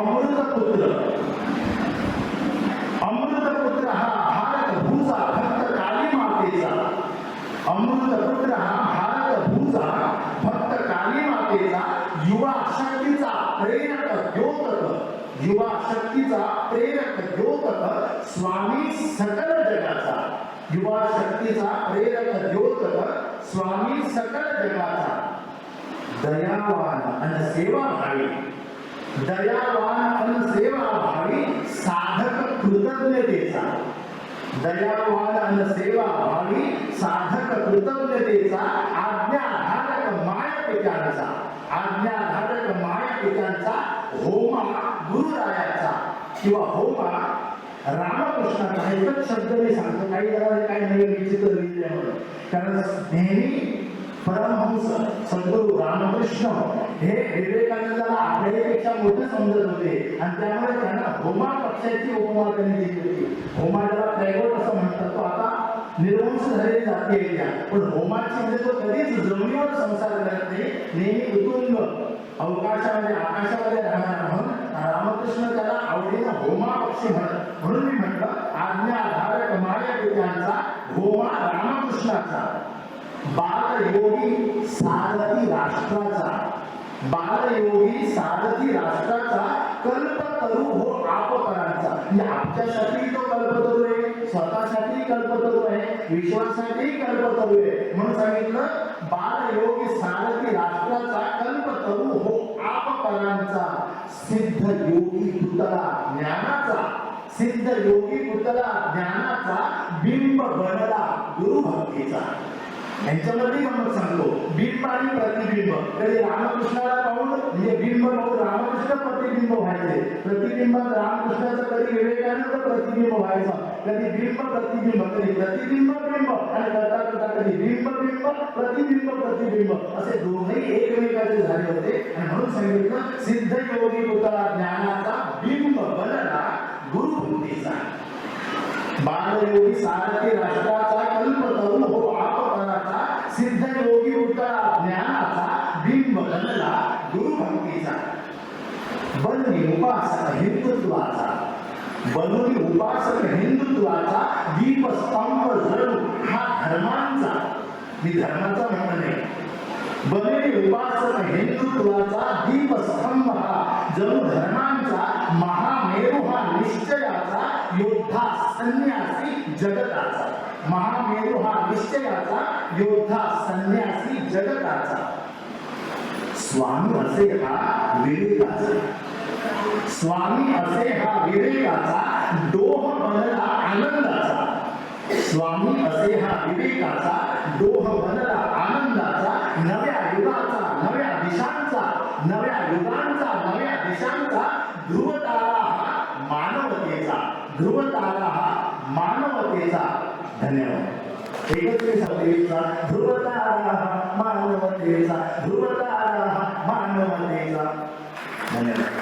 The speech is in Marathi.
अमृतपुत्र. अमृतपुत्र हा भारत भूजा फक्त काली मातेचा अमृतपुत्र हा भारत भूजा फक्त काली मातेचा युवा शक्तीचा प्रेरक द्योतक. युवा शक्तीचा प्रेरक द्योतक स्वामी सकल जगाचा. युवा शक्तीचा प्रेरक द्योतक स्वामी सकल जगाचा. दयावान आणि सेवा भावी दयावान सेवा सेवाभावी साधक कृतज्ञतेचा. दयावान सेवा सेवाभावी साधक कृतज्ञतेचा आज्ञाधारक माया पित्यांचा आज्ञाधारक माया पित्यांचा होमा गुरुरायाचा. किंवा होमा रामकृष्णाचा एकच शब्द मी सांगतो काही जरा काही नवीन विचित्र लिहिले म्हणून. कारण नेहमी परमहंस सद्गुरु रामकृष्ण हे विवेकानंदाला त्यांच्या मोठे समजत होते आणि त्यामुळे त्यांना होमा पक्षाची उपमा त्यांनी दिली होती. होमा ज्याला असं म्हणतात तो आता निर्वंश झालेली जाती आहे त्या. पण होमाची म्हणजे तो कधीच जमिनीवर संसार करत नाही नेहमी उतुंग अवकाशामध्ये आकाशामध्ये राहणार म्हणून रामकृष्ण त्याला आवडीनं होमा पक्षी म्हणत म्हणून मी म्हटलं आज्ञाधारक माया पित्यांचा होमा रामकृष्णाचा बालयोगी सारथी राष्ट्राचा. बालयोगी सारथी राष्ट्राचा कल्पतरू हो आपपरांचा म्हणजे आमच्यासाठी तो कल्पतरू आहे स्वतःसाठी कल्पतरू आहे विश्वासाठी कल्पतरू आहे म्हणून सांगितलं बालयोगी सारथी राष्ट्राचा कल्पतरू हो आपपरांचा सिद्ध योगी पुतळा ज्ञानाचा सिद्ध योगी पुतळा ज्ञानाचा बिंब बनला गुरुभक्तीचा. यांच्यामध्ये गंमत सांगतो बिंब आणि प्रतिबिंब. तरी रामकृष्णाला पाहून म्हणजे बिंब पाहून रामकृष्ण प्रतिबिंब व्हायचे. प्रतिबिंबात रामकृष्णाचं कधी विवेकानंद प्रतिबिंब व्हायचं? कधी बिंब प्रतिबिंब कधी प्रतिबिंब बिंब. आणि करता करता कधी बिंब बिंब प्रतिबिंब प्रतिबिंब. असे दोघही एकमेकाचे झाले होते. आणि म्हणून सांगितलं सिद्ध योगी पुतळा ज्ञानाचा बिंब बनला गुरुभक्तीचा बालयोगी सारथी राष्ट्राचा कल्पतरू सिद्ध योगी उतरा ज्ञानाचा बिंब बनला गुरुभक्तीचा. बनली उपासक हिंदुत्वाचा. बनून उपासक हिंदुत्वाचा दीपस्तंभ जणू हा धर्मांचा. मी धर्माचा म्हणणं नाही. बनेली उपासक हिंदुत्वाचा दीपस्तंभ हा जणू धर्मांचा महामेरू हा निश्चयाचा योद्धा संन्यासी जगताचा. महामेरू हा निश्चयाचा योद्धा संन्यासी जगताचा. स्वामी असे हा विवेकाचा. स्वामी असे हा विवेकाचा डोह बनला आनंदाचा. स्वामी असे हा विवेकाचा डोह बनला आनंदाचा नव्या युगाचा नव्या दिशांचा नव्या युगांचा नव्या दिशांचा ध्रुवतारा हा मानवतेचा ध्रुवतारा हा मानवतेचा धन्यवाद एकत्रित सभेचा ध्रुवतारा हा मानवतेचा ध्रुवतारा हा मानवतेचा धन्यवाद